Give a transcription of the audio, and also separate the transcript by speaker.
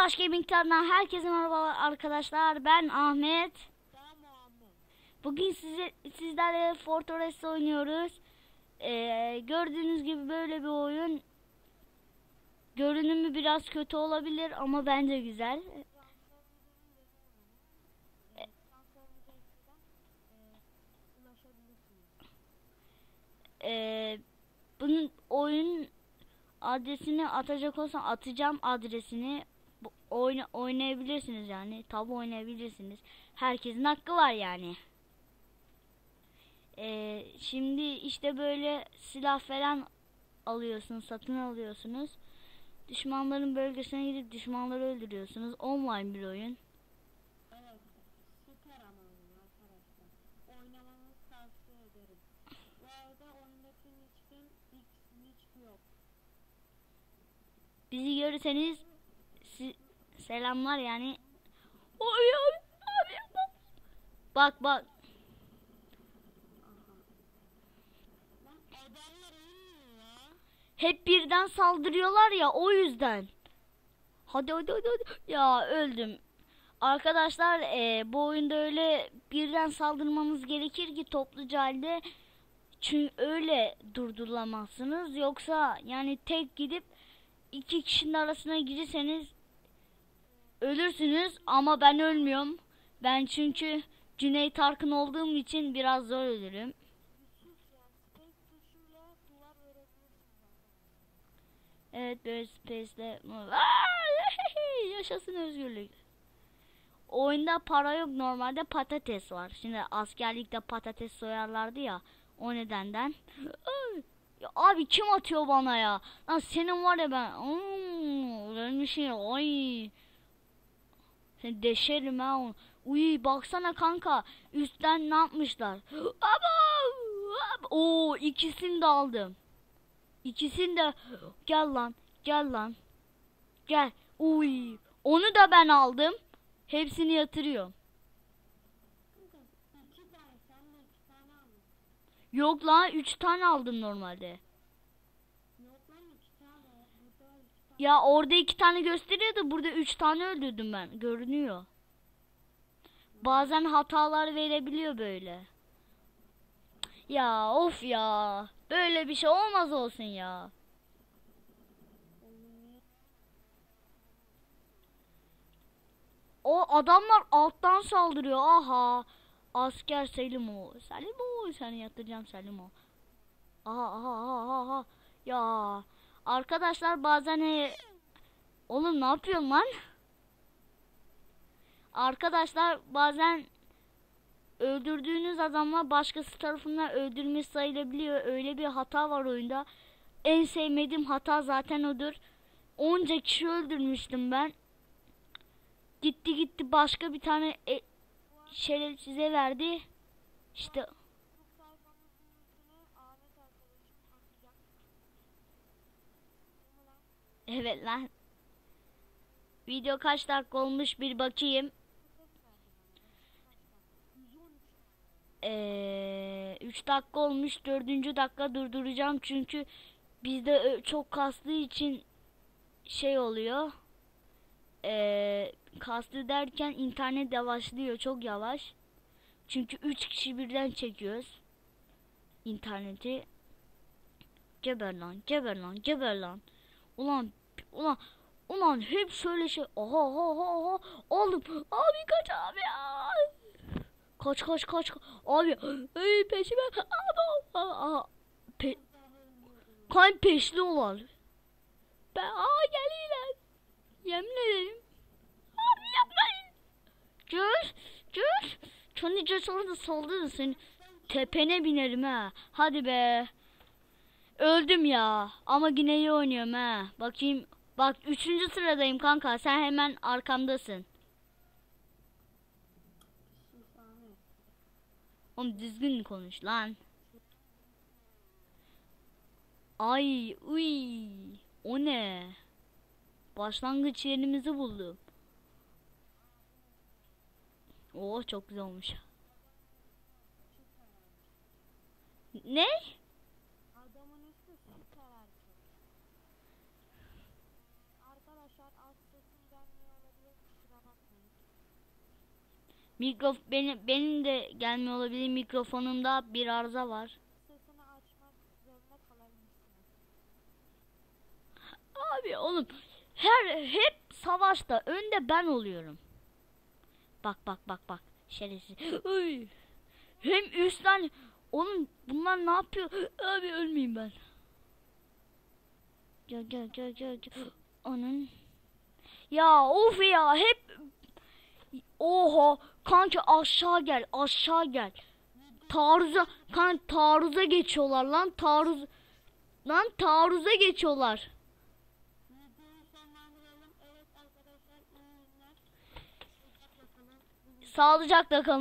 Speaker 1: Ulaş Gaming'den herkese merhabalar arkadaşlar. Ben Ahmet. Bugün size sizlerle Fortress oynuyoruz. Ee, gördüğünüz gibi böyle bir oyun. Görünümü biraz kötü olabilir ama bence güzel. Ee, bunun oyun adresini atacak olsam atacağım adresini oyna, oynayabilirsiniz yani tabi oynayabilirsiniz herkesin hakkı var yani Ee, şimdi işte böyle silah falan alıyorsunuz satın alıyorsunuz düşmanların bölgesine gidip düşmanları öldürüyorsunuz online bir oyun
Speaker 2: Evet, süper ama oyun arkadaşlar. Oynamanızı tavsiye ederim. Bu arada oyundaki nick'in X nick yok.
Speaker 1: bizi görürseniz selamlar yani Oy, abi, abi, bak. bak bak. Hep birden saldırıyorlar ya o yüzden. Hadi hadi hadi. hadi. Ya öldüm. Arkadaşlar eee, bu oyunda öyle birden saldırmanız gerekir ki topluca halde. Çünkü öyle durdurulamazsınız. Yoksa yani tek gidip iki kişinin arasına girirseniz ölürsünüz ama ben ölmüyorum. Ben çünkü Cüneyt Arkın olduğum için biraz zor ölürüm. Evet böyle space'le yaşasın özgürlük. Oyunda para yok normalde patates var. Şimdi askerlikte patates soyarlardı ya o nedenden. Ya abi kim atıyor bana ya? Lan senin var ya ben. Hmm, ölmüşüm. Ay. Deşerim ha. onu. Uy baksana kanka. Üstten ne yapmışlar? Abo! Oo ikisini de aldım. İkisini de gel lan gel lan gel uy onu da ben aldım hepsini yatırıyorum yok lan üç tane aldım normalde
Speaker 2: Yok lan iki tane, burada var iki tane.
Speaker 1: Ya orada iki tane gösteriyor da burada üç tane öldürdüm ben görünüyor bazen hatalar verebiliyor böyle ya of ya böyle bir şey olmaz olsun ya O adamlar alttan saldırıyor. Aha. Asker Selim o. Selim o. Seni yatıracağım Selim o. Aha aha aha aha. Ya. Arkadaşlar bazen he... Oğlum ne yapıyorsun lan? Arkadaşlar bazen öldürdüğünüz adamlar başkası tarafından öldürülmüş sayılabiliyor. Öyle bir hata var oyunda. En sevmediğim hata zaten odur. Onca kişi öldürmüştüm ben. Gitti gitti başka bir tane e, şerefsize verdi. İşte
Speaker 2: Bu sayfamızın linkini Ahmet arkadaşım atacak. Değil mi lan?
Speaker 1: Evet lan. Video kaç dakika olmuş bir bakayım. Ee, 3 dakika olmuş. 4. dakika durduracağım çünkü bizde çok kastığı için şey oluyor. Ee, kastı derken internet yavaşlıyor. Çok yavaş. Çünkü 3 kişi birden çekiyoruz. interneti. Geber lan, geber lan, geber lan. Ulan, ulan, ulan hep şöyle şey. Oha, oha, oha, oha. Oğlum, abi kaç abi ya. Kaç kaç kaç. Abi ay peşime. Aa, pe kan peşli olan. Ben aa geliyorlar. Yemin ederim. Abi yapmayın. Cüz. Cüz. Tony Cüz orada saldırır seni. Tepene binerim ha. Hadi be. Öldüm ya. Ama yine iyi oynuyorum ha. Bakayım. Bak üçüncü sıradayım kanka. Sen hemen arkamdasın. Oğlum düzgün konuş lan. Ay uy. O ne? Başlangıç yerimizi buldum. Oo çok güzel olmuş. Ne?
Speaker 2: arkadaşlar alt sesim gelmiyor olabilir kusura bakmayın.
Speaker 1: Mikrof benim benim de gelmiyor olabilir mikrofonumda bir arıza var.
Speaker 2: Sesini açmak zorunda kalabilirsiniz.
Speaker 1: Abi oğlum her hep savaşta önde ben oluyorum. Bak bak bak bak şerefsiz. Hem üstten oğlum bunlar ne yapıyor? Abi ölmeyeyim ben. Gel gel gel gel. Onun ya of ya hep Oha kanka aşağı gel aşağı gel. Taarruza kan taarruza geçiyorlar lan taarruz lan taarruza geçiyorlar. Sağlıcakla kalın.